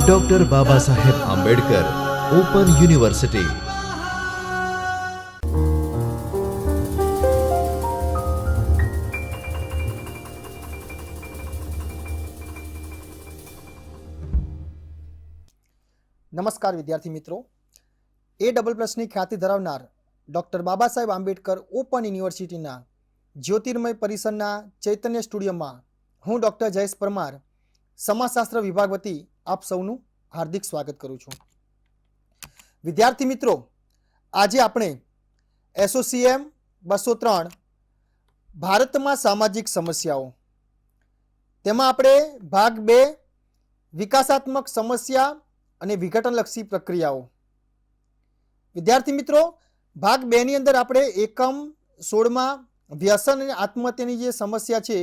Doctor Baba Saheb Ambedkar open university નમસ્કાર વિદ્યાર્થી મિત્રો. એ ડબલ પ્લસની ખ્યાતિ ધરાવનાર ડૉક્ટર બાબા સાહેબ આંબેડકર ઓપન યુનિવર્સિટીના જ્યોતિર્મય પરિસરના ચૈતન્ય સ્ટુડિયોમાં હું ડૉક્ટર જયેશ પરમાર સમાજશાસ્ત્ર વિભાગ વતી આપ સૌનું હાર્દિક સ્વાગત કરું છું. વિદ્યાર્થી મિત્રો, આજે આપણે એસોસીએમ બસો ત્રણ ભારતમાં સામાજિક સમસ્યાઓ. તેમાં આપણે ભાગ બે, વિકાસાત્મક સમસ્યા અને વિઘટનલક્ષી પ્રક્રિયાઓ. વિદ્યાર્થી મિત્રો, ભાગ બેની અંદર આપણે એકમ સોળમાં વ્યસન અને આત્મહત્યાની જે સમસ્યા છે,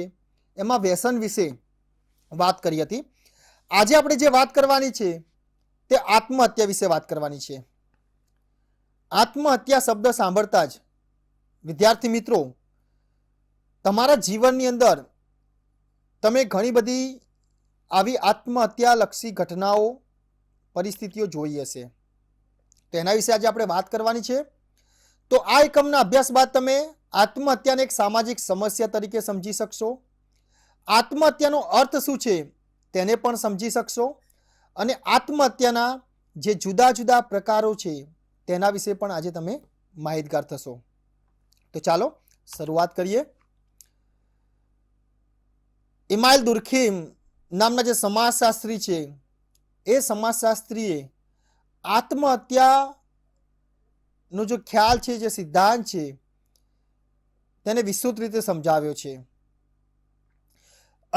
એમાં વ્યસન વિશે વાત કરી હતી. આજે આપણે જે વાત કરવાની છે, તે આત્મહત્યા વિશે વાત કરવાની છે. આત્મહત્યા શબ્દ સાંભળતા જ વિદ્યાર્થી મિત્રો, તમારા જીવનની અંદર તમે ઘણી બધી આવી આત્મહત્યાલક્ષી ઘટનાઓ, પરિસ્થિતિઓ જોઈ હશે. તો એના વિશે આજે આપણે વાત કરવાની છે. તો આ એકમના અભ્યાસ બાદ તમે આત્મહત્યાને એક સામાજિક સમસ્યા તરીકે સમજી શકશો. આત્મહત્યાનો અર્થ શું છે તેને પણ સમજી શકશો. અને આત્મહત્યાના જે જુદા જુદા પ્રકારો છે તેના વિશે પણ આજે તમે માહિતગાર થશો. તો ચાલો શરૂઆત કરીએ. ઇમાઇલ દુર્ખીમ નામના જે સમાજશાસ્ત્રી છે એ સમાજશાસ્ત્રીએ આત્મહત્યાનો જો ખ્યાલ છે, જે સિદ્ધાંત છે, તેને વિસ્તૃત રીતે સમજાવ્યો છે.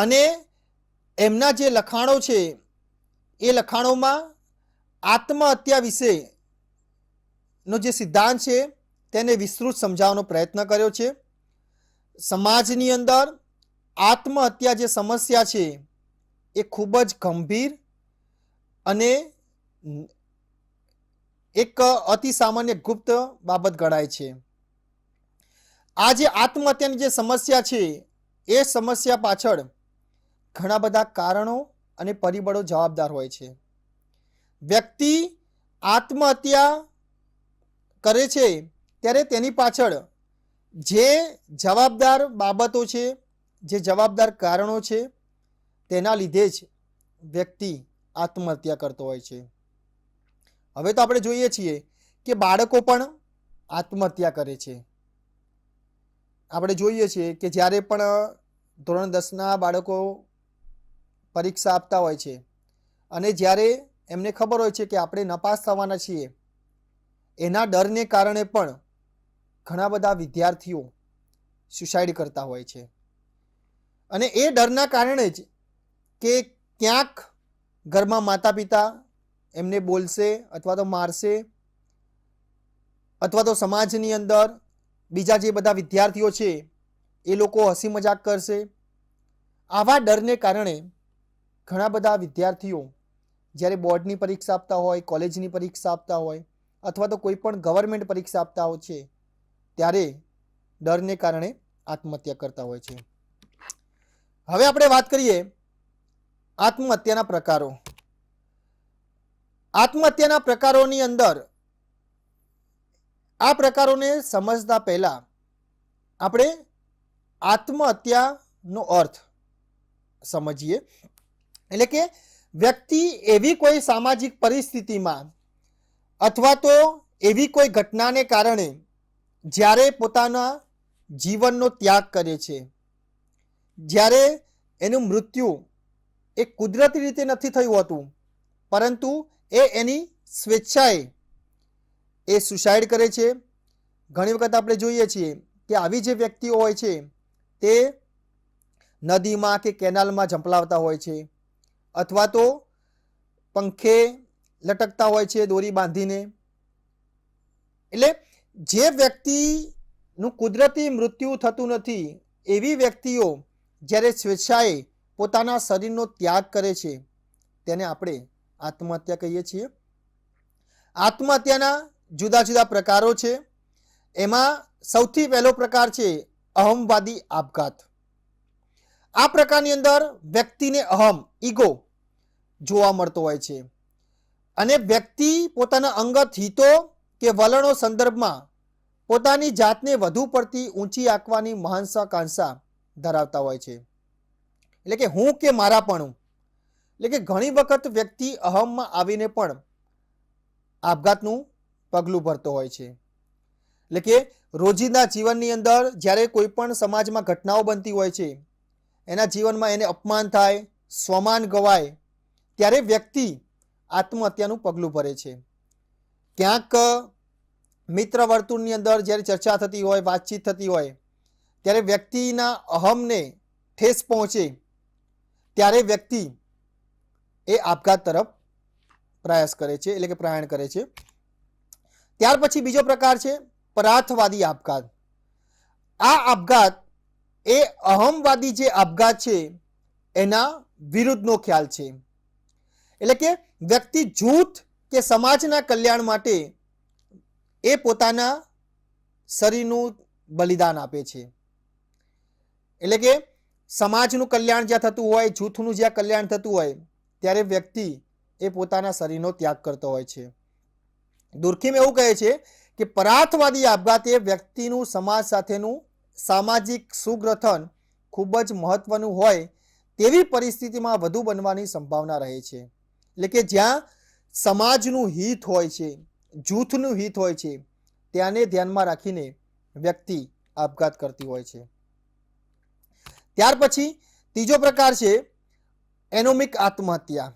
અને એમના જે લખાણો છે, એ લખાણોમાં આત્મહત્યા વિશેનો જે સિદ્ધાંત છે, તેને વિસ્તૃત સમજાવવાનો પ્રયત્ન કર્યો છે. સમાજની અંદર આત્મહત્યા જે સમસ્યા છે, એ ખૂબ જ ગંભીર અને એક અતિ સામાન્ય ગુપ્ત બાબત ગણાય છે. આ જે આત્મહત્યાની જે સમસ્યા છે, એ સમસ્યા પાછળ ઘણા બધા કારણો અને પરિબળો જવાબદાર હોય છે. વ્યક્તિ આત્મહત્યા કરે છે ત્યારે તેની પાછળ જે જવાબદાર બાબતો છે, જે જવાબદાર કારણો છે, તેના લીધે જ વ્યક્તિ આત્મહત્યા કરતો હોય છે. હવે તો આપણે જોઈએ છીએ કે બાળકો પણ આત્મહત્યા કરે છે. આપણે જોઈએ છીએ કે જ્યારે પણ ધોરણ દસના બાળકો પરીક્ષા આપતા હોય છે. અને જ્યારે એમને ખબર હોય છે કે આપણે નપાસ થવાના છીએ, એના ડરને કારણે પણ ઘણા બધા વિદ્યાર્થીઓ સુસાઇડ કરતા હોય છે. અને એ ડરના કારણે જ કે ક્યાંક ઘરમાં માતા પિતા એમને બોલશે અથવા તો મારશે અથવા તો સમાજની અંદર બીજા જે બધા વિદ્યાર્થીઓ છે, એ લોકો હસી મજાક કરશે. આવા ડરને કારણે ઘણા બધા વિદ્યાર્થીઓ જ્યારે બોર્ડની પરીક્ષા આપતા હોય, કોલેજની પરીક્ષા આપતા હોય અથવા તો કોઈ પણ ગવર્મેન્ટ પરીક્ષા આપતા હોય છે, ત્યારે ડરને કારણે આત્મહત્યા કરતા હોય છે. હવે આપણે વાત કરીએ આત્મહત્યાના પ્રકારો. આત્મહત્યાના પ્રકારોની અંદર આ પ્રકારોને સમજતા પહેલા આપણે આત્મહત્યાનો અર્થ સમજીએ. એટલે કે વ્યક્તિ એવી કોઈ સામાજિક પરિસ્થિતિમાં અથવા તો એવી કોઈ ઘટનાને કારણે જ્યારે પોતાના જીવનનો ત્યાગ કરે છે, જ્યારે એનું મૃત્યુ એ કુદરતી રીતે નથી થયું હોતું, પરંતુ એ એની સ્વેચ્છાએ એ સુસાઇડ કરે છે. ઘણી વખત આપણે જોઈએ છીએ કે આવી જે વ્યક્તિઓ હોય છે, તે નદીમાં કે કેનાલમાં ઝંપલાવતા હોય છે. અથવા તો પંખે લટકતા હોય છે દોરી બાંધીને. એટલે જે વ્યક્તિનું કુદરતી મૃત્યુ થતું નથી, એવી વ્યક્તિઓ જ્યારે સ્વેચ્છાએ પોતાના શરીરનો ત્યાગ કરે છે, તેને આપણે આત્મહત્યા કહીએ છીએ. આત્મહત્યાના જુદા જુદા પ્રકારો છે. એમાં સૌથી પહેલો પ્રકાર છે અહમવાદી આપઘાત. આ પ્રકારની અંદર વ્યક્તિને અહમ, ઈગો જોવા મળતો હોય છે. અને વ્યક્તિ પોતાના અંગત હિતો કે વલણો સંદર્ભમાં પોતાની જાતને વધુ પડતી ઊંચી આંકવાની મહાંસાકાંક્ષા ધરાવતા હોય છે. એટલે કે હું કે મારા પણ એટલે કે ઘણી વખત વ્યક્તિ અહમમાં આવીને પણ આપઘાતનું પગલું ભરતો હોય છે. એટલે કે રોજિંદા જીવનની અંદર જ્યારે કોઈ પણ સમાજમાં ઘટનાઓ બનતી હોય છે એના જીવનમાં એને અપમાન થાય, સ્વમાન ગવાય, ત્યારે વ્યક્તિ આત્મહત્યાનું પગલું ભરે છે. ક્યાંક મિત્ર વર્તુળની અંદર જ્યારે ચર્ચા થતી હોય, વાતચીત થતી હોય, ત્યારે વ્યક્તિના અહમને ઠેસ પહોંચે, ત્યારે વ્યક્તિ એ આપઘાત તરફ પ્રયાસ કરે છે, એટલે કે પ્રયાણ કરે છે. ત્યાર પછી બીજો પ્રકાર છે પરાર્થવાદી આપઘાત. આ આપઘાત એ અહમવાદી જે આપઘાત છે, એના વિરુદ્ધનો ખ્યાલ છે. એટલે કે વ્યક્તિ જૂથ કે સમાજના કલ્યાણ માટે એ પોતાના શરીરનું બલિદાન આપે છે. એટલે કે સમાજનું કલ્યાણ જ્યાં થતું હોય, જૂથનું જ્યાં કલ્યાણ થતું હોય, ત્યારે વ્યક્તિ એ પોતાના શરીરનો ત્યાગ કરતો હોય છે. દુર્ખીમ એવું કહે છે કે પરાથવાદી આપઘાત એ વ્યક્તિનું સમાજ સાથેનું સામાજિક સુગ્રથન ખૂબ જ મહત્વનું હોય તેવી પરિસ્થિતિમાં વધુ બનવાની સંભાવના રહે છે. એટલે કે જ્યાં સમાજનું હિત હોય છે, જૂથનું હિત હોય છે, ત્યાંને ધ્યાનમાં રાખીને વ્યક્તિ આપઘાત કરતી હોય છે. ત્યાર પછી ત્રીજો પ્રકાર છે, એનોમિક આત્મહત્યા.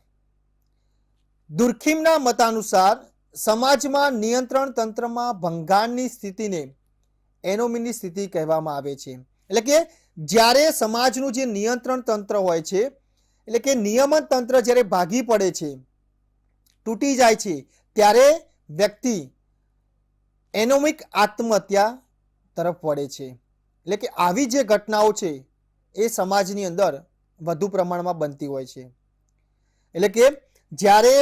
દુર્ખીમના મતાનુસાર સમાજમાં નિયંત્રણ તંત્રમાં ભંગાણની સ્થિતિને એનોમીની સ્થિતિ કહેવામાં આવે છે. એટલે કે જ્યારે સમાજનું જે નિયંત્રણ તંત્ર હોય છે, એટલે કે નિયમન તંત્ર જ્યારે ભાગી પડે છે, તૂટી જાય છે, ત્યારે વ્યક્તિ એનોમિક આત્મહત્યા તરફ વળે છે. એટલે કે આવી જે ઘટનાઓ છે, એ સમાજની અંદર વધુ પ્રમાણમાં બનતી હોય છે. એટલે કે જ્યારે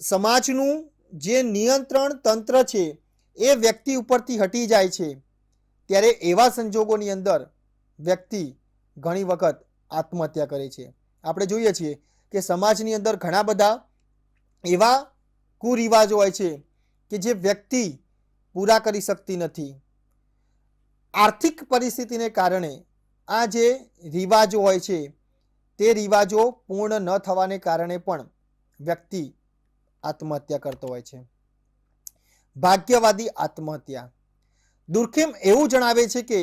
સમાજનું જે નિયંત્રણ તંત્ર છે, એ વ્યક્તિ ઉપરથી હટી જાય છે ત્યારે એવા સંજોગોની અંદર વ્યક્તિ ઘણી વખત આત્મહત્યા કરે છે. આપણે જોઈએ છીએ કે સમાજની અંદર ઘણા બધા એવા કુરિવાજો હોય છે કે જે વ્યક્તિ પૂરા કરી શકતી નથી. આર્થિક પરિસ્થિતિને કારણે આ જે રિવાજો હોય છે, તે રિવાજો પૂર્ણ ન થવાને કારણે પણ વ્યક્તિ આત્મહત્યા કરતો હોય છે. ભાગ્યવાદી આત્મહત્યા. દુર્ખેમ એવું જણાવે છે કે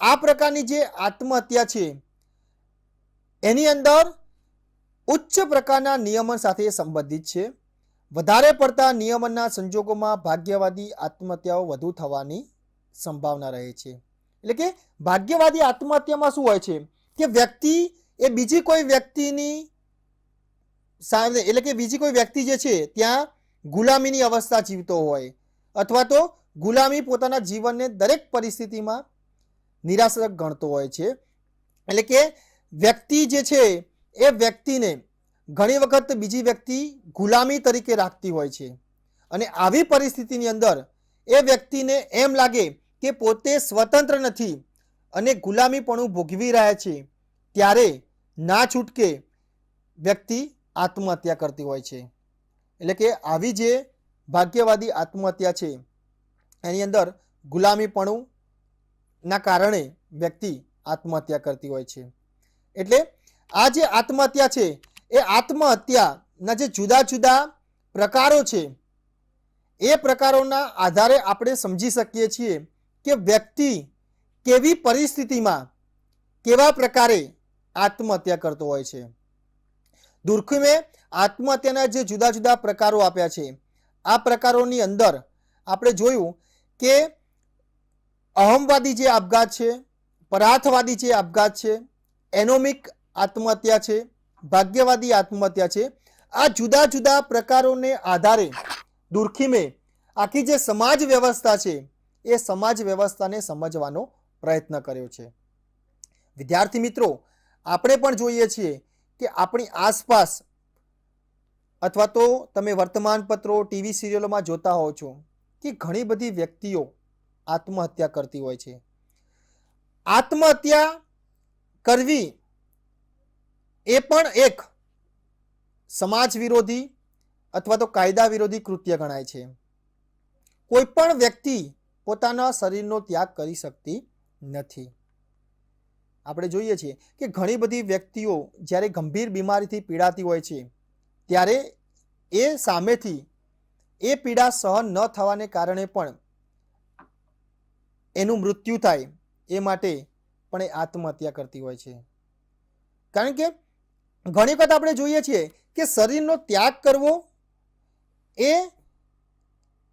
આ પ્રકારની જે આત્મહત્યા છે, એની અંદર ઉચ્ચ પ્રકારના નિયમન સાથે સંબંધિત છે. વધારે પડતા નિયમનના સંજોગોમાં ભાગ્યવાદી આત્મહત્યાઓ વધુ થવાની સંભાવના રહે છે. એટલે કે ભાગ્યવાદી આત્મહત્યામાં શું હોય છે કે વ્યક્તિ એ બીજી કોઈ વ્યક્તિની સામે, એટલે કે બીજી કોઈ વ્યક્તિ જે છે, ત્યાં ગુલામીની અવસ્થા જીવતો હોય. અથવા તો ગુલામી પોતાના જીવનને દરેક પરિસ્થિતિમાં નિરાશક ગણતો હોય છે. એટલે કે વ્યક્તિ જે છે, એ વ્યક્તિને ઘણી વખત બીજી વ્યક્તિ ગુલામી તરીકે રાખતી હોય છે. અને આવી પરિસ્થિતિની અંદર એ વ્યક્તિને એમ લાગે કે પોતે સ્વતંત્ર નથી અને ગુલામીપણું ભોગવી રહ્યા છે, ત્યારે ના છૂટકે વ્યક્તિ આત્મહત્યા કરતી હોય છે. એટલે કે આવી જે ભાગ્યવાદી આત્મહત્યા છે એની અંદર ગુલામીપણું ના કારણે વ્યક્તિ આત્મહત્યા કરતી હોય છે. એટલે આ જે આત્મહત્યા છે, એ આત્મહત્યાના જે જુદા જુદા પ્રકારો છે, એ પ્રકારોના આધારે આપણે સમજી શકીએ છીએ કે વ્યક્તિ કેવી પરિસ્થિતિમાં કેવા પ્રકારે આત્મહત્યા કરતો હોય છે. દુર્ખીમે આત્મહત્યાના જે જુદા જુદા પ્રકારો આપ્યા છે, આ પ્રકારોની અંદર આપણે જોયું કે અહમવાદી જે આપઘાત છે, પરાર્થવાદી જે આપઘાત છે, એનોમિક આત્મહત્યા છે, ભાગ્યવાદી આત્મહત્યા છે, આ જુદા જુદા પ્રકારોને આધારે દુર્ખીમે આખી જે સમાજ વ્યવસ્થા છે, એ સમાજ વ્યવસ્થાને સમજવાનો પ્રયત્ન કર્યો છે. વિદ્યાર્થી મિત્રો, આપણે પણ જોઈએ છીએ કે આપણી આસપાસ અથવા તો તમે વર્તમાનપત્રો, ટીવી સિરિયલોમાં જોતા હો છો કે ઘણી બધી વ્યક્તિઓ આત્મહત્યા કરતી હોય છે. આત્મહત્યા કરવી એ પણ એક સમાજ વિરોધી અથવા તો કાયદા વિરોધી કૃત્ય ગણાય છે. કોઈ પણ વ્યક્તિ પોતાના શરીરનો ત્યાગ કરી શકતી નથી. આપણે જોઈએ છીએ કે ઘણી બધી વ્યક્તિઓ જ્યારે ગંભીર બીમારીથી પીડાતી હોય છે, ત્યારે એ સામેથી એ પીડા સહન ન થવાને કારણે પણ એનું મૃત્યુ થાય એ માટે પણ એ આત્મહત્યા કરતી હોય છે. કારણ કે ઘણી વખત આપણે જોઈએ છીએ કે શરીરનો ત્યાગ કરવો એ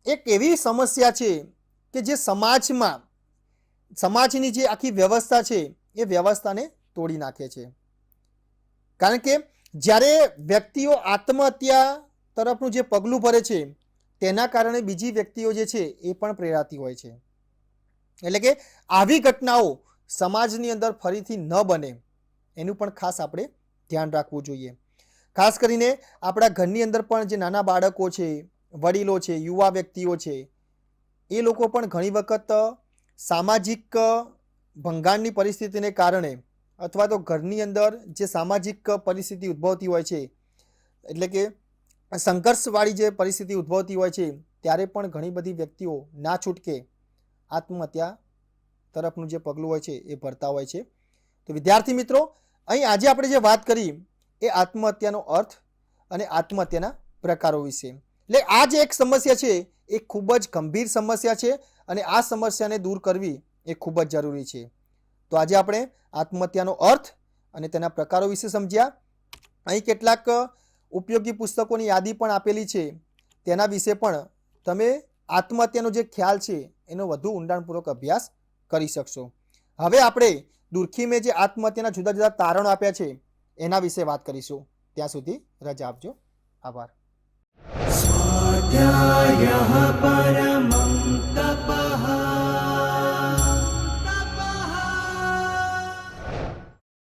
એક એવી સમસ્યા છે કે જે સમાજમાં, સમાજની જે આખી વ્યવસ્થા છે એ વ્યવસ્થાને તોડી નાખે છે. કારણ કે જ્યારે વ્યક્તિઓ આત્મહત્યા તરફનું જે પગલું ભરે છે તેના કારણે બીજી વ્યક્તિઓ જે છે એ પણ પ્રેરાતી હોય છે. એટલે કે આવી ઘટનાઓ સમાજની અંદર ફરીથી ન બને, એનું પણ ખાસ આપણે ધ્યાન રાખવું જોઈએ. ખાસ કરીને આપણા ઘરની અંદર પણ જે નાના બાળકો છે, વડીલો છે, યુવા વ્યક્તિઓ છે, એ લોકો પણ ઘણી વખત સામાજિક ભંગાણની પરિસ્થિતિને કારણે અથવા તો ઘરની અંદર જે સામાજિક પરિસ્થિતિ ઉદ્ભવતી હોય છે, એટલે કે સંઘર્ષવાળી જે પરિસ્થિતિ ઉદ્ભવતી હોય છે, ત્યારે પણ ઘણી બધી વ્યક્તિઓ ના છૂટકે આત્મહત્યા તરફનું જે પગલું હોય છે, એ ભરતા હોય છે. તો વિદ્યાર્થી મિત્રો, અહીં આજે આપણે જે વાત કરી, એ આત્મહત્યાનો અર્થ અને આત્મહત્યાના પ્રકારો વિશે. એટલે આ જે એક સમસ્યા છે, એ ખૂબ જ ગંભીર સમસ્યા છે અને આ સમસ્યાને દૂર કરવી એ ખૂબ જ જરૂરી છે. તો આજે આપણે આત્મહત્યાનો અર્થ અને તેના પ્રકારો વિશે સમજ્યા. અહીં કેટલાક ઉપયોગી પુસ્તકોની યાદી પણ આપેલી છે. તેના વિશે પણ તમે આત્મહત્યાનો જે ખ્યાલ છે, એનો વધુ ઊંડાણપૂર્વક અભ્યાસ કરી શકશો. હવે આપણે દુર્ખીમે જે આત્મહત્યાના જુદા જુદા તારણો આપ્યા છે, એના વિશે વાત કરીશું. ત્યાં સુધી રજા આપજો. આભાર. પરમં તપ